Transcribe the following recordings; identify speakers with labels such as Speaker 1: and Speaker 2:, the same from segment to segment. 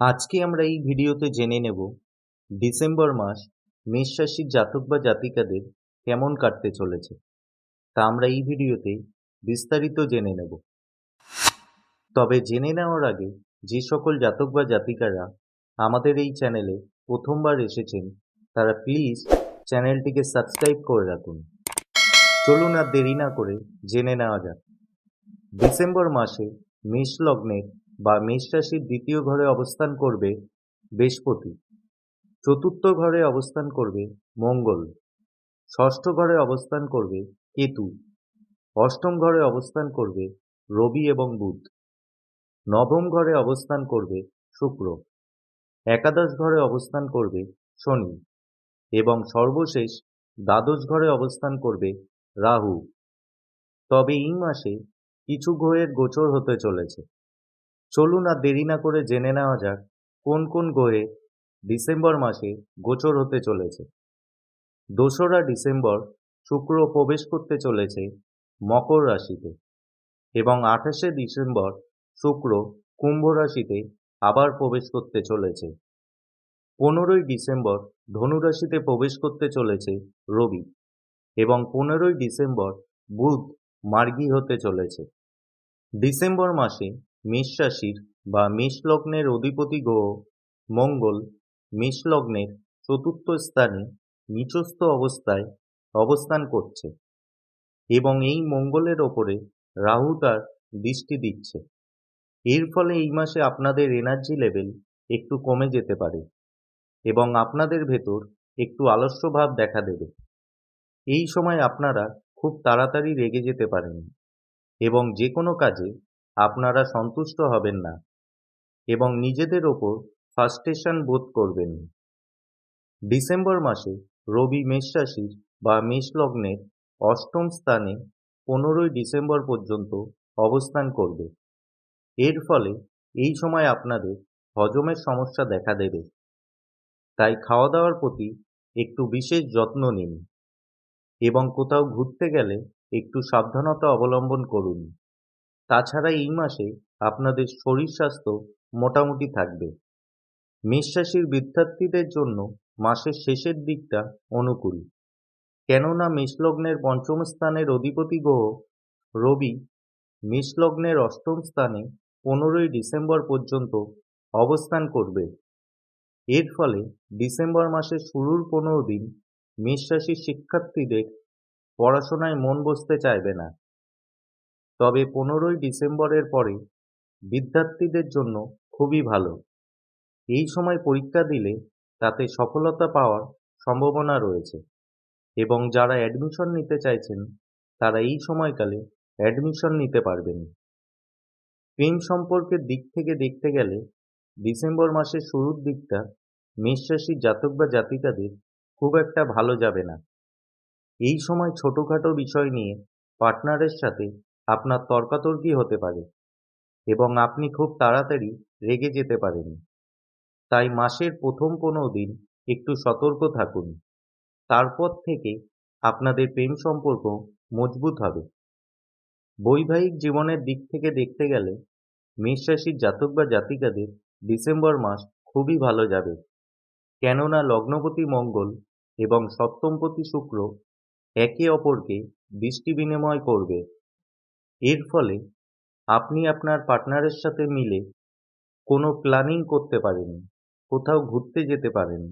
Speaker 1: আজকে আমরা এই ভিডিওতে জেনে নেব ডিসেম্বর মাস মেষ রাশির জাতক বা জাতিকাদের কেমন কাটতে চলেছে। তা আমরা এই ভিডিওতে বিস্তারিত জেনে নেব। তবে জেনে নেওয়ার আগে যে সকল জাতক বা জাতিকারা আমাদের এই চ্যানেলে প্রথমবার এসেছেন, তারা প্লিজ চ্যানেলটিকে সাবস্ক্রাইব করে রাখুন। চলুন আর দেরি না করে জেনে নেওয়া যাক। ডিসেম্বর মাসে মেষ লগ্নের বা মেষ রাশির দ্বিতীয় ঘরে অবস্থান করবে বৃহস্পতি। চতুর্থ ঘরে অবস্থান করবে মঙ্গল। ষষ্ঠ ঘরে অবস্থান করবে কেতু। অষ্টম ঘরে অবস্থান করবে রবি এবং বুধ। নবম ঘরে অবস্থান করবে শুক্র। একাদশ ঘরে অবস্থান করবে শনি। এবং সর্বশেষ দ্বাদশ ঘরে অবস্থান করবে রাহু। তবে এই মাসে কিছু গ্রহের গোচর হতে চলেছে। চলুন আর দেরি না করে জেনে নেওয়া যাক, কোন কোন গ্রহে ডিসেম্বর মাসে গোচর হতে চলেছে। দোসরা ডিসেম্বর শুক্র প্রবেশ করতে চলেছে মকর রাশিতে এবং আঠাশে ডিসেম্বর শুক্র কুম্ভ রাশিতে আবার প্রবেশ করতে চলেছে। পনেরোই ডিসেম্বর ধনু রাশিতে প্রবেশ করতে চলেছে রবি এবং পনেরোই ডিসেম্বর বুধ মার্গী হতে চলেছে। ডিসেম্বর মাসে মেষ রাশির বা মেষ লগ্নের অধিপতি গ্রহ মঙ্গল মেষ লগ্নের চতুর্থ স্থানে নিচস্থ অবস্থায় অবস্থান করছে এবং এই মঙ্গলের ওপরে রাহু তার দৃষ্টি দিচ্ছে। এর ফলে এই মাসে আপনাদের এনার্জি লেভেল একটু কমে যেতে পারে এবং আপনাদের ভেতর একটু আলস্যভাব দেখা দেবে। এই সময় আপনারা খুব তাড়াতাড়ি রেগে যেতে পারেন এবং যে কোনো কাজে আপনারা সন্তুষ্ট হবেন না এবং নিজেদের ওপর ফার্স্টেশন বোধ করবেন ডিসেম্বর মাসে রবি মেষ রাশির বা মেষ লগ্নের অষ্টম স্থানে পনেরোই ডিসেম্বর পর্যন্ত অবস্থান করবে। এর ফলে এই সময় আপনাদের হজমের সমস্যা দেখা দেবে। তাই খাওয়া দাওয়ার প্রতি একটু বিশেষ যত্ন নিন এবং কোথাও ঘুরতে গেলে একটু সাবধানতা অবলম্বন করুন। তাছাড়া এই মাসে আপনাদের শরীর স্বাস্থ্য মোটামুটি থাকবে। মেষ রাশির বিদ্যার্থীদের জন্য মাসের শেষের দিকটা অনুকূল। কেননা মেষলগ্নের পঞ্চম স্থানের অধিপতি গ্রহ রবি মেষলগ্নের অষ্টম স্থানে পনেরোই ডিসেম্বর পর্যন্ত অবস্থান করবে। এর ফলে ডিসেম্বর মাসের শুরুর পনেরো দিন মেষ রাশির শিক্ষার্থীদের পড়াশোনায় মন বসতে চাইবে না। তবে পনেরোই ডিসেম্বরের পরে বিদ্যার্থীদের জন্য খুবই ভালো। এই সময় পরীক্ষা দিলে তাতে সফলতা পাওয়ার সম্ভাবনা রয়েছে এবং যারা অ্যাডমিশন নিতে চাইছেন, তারা এই সময়কালে অ্যাডমিশন নিতে পারবেন। প্রেম সম্পর্কের দিক থেকে দেখতে গেলে ডিসেম্বর মাসের শুরুর দিকটা মেষ রাশির জাতক বা জাতিকাদের খুব একটা ভালো যাবে না। এই সময় ছোটোখাটো বিষয় নিয়ে পার্টনারের সাথে আপনার তর্কাতর্কি হতে পারে এবং আপনি খুব তাড়াতাড়ি রেগে যেতে পারেন। তাই মাসের প্রথম পনেরো দিন একটু সতর্ক থাকুন। তারপর থেকে আপনাদের প্রেম সম্পর্ক মজবুত হবে। বৈবাহিক জীবনের দিক থেকে দেখতে গেলে মেষ রাশির জাতক বা জাতিকাদের ডিসেম্বর মাস খুবই ভালো যাবে। কেননা লগ্নপতি মঙ্গল এবং সপ্তমপতি শুক্র একে অপরকে দৃষ্টি বিনিময় করবে। এর ফলে আপনি আপনার পার্টনারের সাথে মিলে কোনো প্ল্যানিং করতে পারেন কোথাও ঘুরতে যেতে পারেন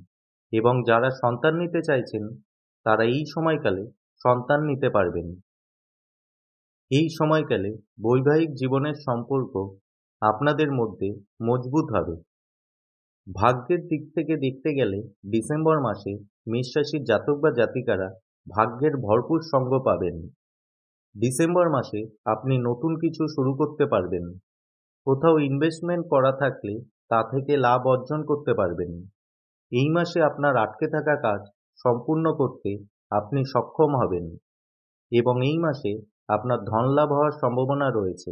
Speaker 1: এবং যারা সন্তান নিতে চাইছেন, তারা এই সময়কালে সন্তান নিতে পারবেন এই সময়কালে বৈবাহিক জীবনের সম্পর্ক আপনাদের মধ্যে মজবুত হবে। ভাগ্যের দিক থেকে দেখতে গেলে ডিসেম্বর মাসে মেষ রাশির জাতক বা জাতিকারা ভাগ্যের ভরপুর সঙ্গ পাবেন। ডিসেম্বর মাসে আপনি নতুন কিছু শুরু করতে পারবেন। কোথাও ইনভেস্টমেন্ট করা থাকলে তা থেকে লাভ অর্জন করতে পারবেন। এই মাসে আপনার আটকে থাকা কাজ সম্পূর্ণ করতে আপনি সক্ষম হবেন এবং এই মাসে আপনার ধন লাভ হওয়ার সম্ভাবনা রয়েছে।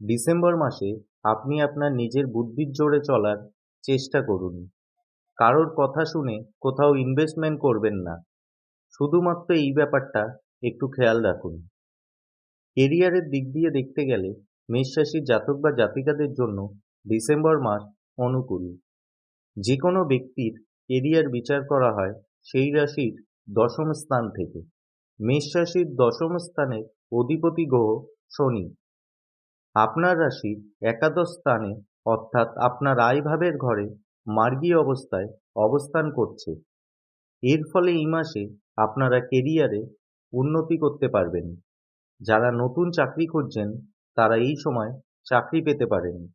Speaker 1: ডিসেম্বর মাসে আপনি আপনার নিজের বুদ্ধির জোরে চলার চেষ্টা করুন। কারোর কথা শুনে কোথাও ইনভেস্টমেন্ট করবেন না। শুধুমাত্র এই ব্যাপারটা একটু খেয়াল রাখুন। কেরিয়ারের দিক দিয়ে দেখতে গেলে মেষ রাশির জাতক বা জাতিকাদের জন্য ডিসেম্বর মাস অনুকূল। যে কোনো ব্যক্তির কেরিয়ার বিচার করা হয় সেই রাশির দশম স্থান থেকে। মেষ রাশির দশম স্থানের অধিপতি গ্রহ শনি। আপনার রাশির একাদশ স্থানে অর্থাৎ আপনার আয় ভাবের ঘরে মার্গী অবস্থায় অবস্থান করছে। এর ফলে এই মাসে আপনারা কেরিয়ারে উন্নতি করতে পারবেন। যারা নতুন চাকরি খুঁজছেন, তারা এই সময় চাকরি পেতে পারেন।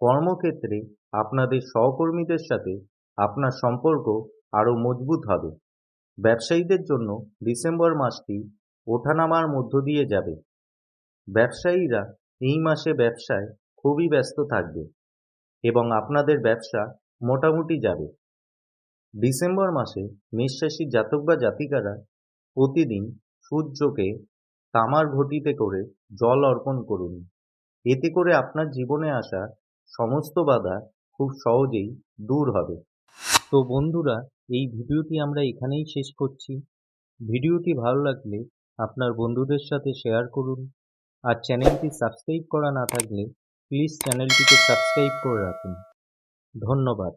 Speaker 1: কর্মক্ষেত্রে আপনাদের সহকর্মীদের সাথে আপনার সম্পর্ক আরও মজবুত হবে। ব্যবসায়ীদের জন্য ডিসেম্বর মাসটি ওঠানামার মধ্য দিয়ে যাবে। ব্যবসায়ীরা এই মাসে ব্যবসায় খুবই ব্যস্ত থাকবে এবং আপনাদের ব্যবসা মোটামুটি যাবে। ডিসেম্বর মাসে মেষ রাশির জাতক বা জাতিকারা প্রতিদিন সূর্যকে তামার ঘটিতে করে জল অর্পণ করুন। এতে করে আপনার জীবনে আসা সমস্ত বাধা খুব সহজেই দূর হবে। তো বন্ধুরা, এই ভিডিওটি আমরা এখানেই শেষ করছি। ভিডিওটি ভালো লাগলে আপনার বন্ধুদের সাথে শেয়ার করুন। আর চ্যানেলটি সাবস্ক্রাইব করা না থাকলে প্লিজ চ্যানেলটিকে সাবস্ক্রাইব করে রাখুন। ধন্যবাদ।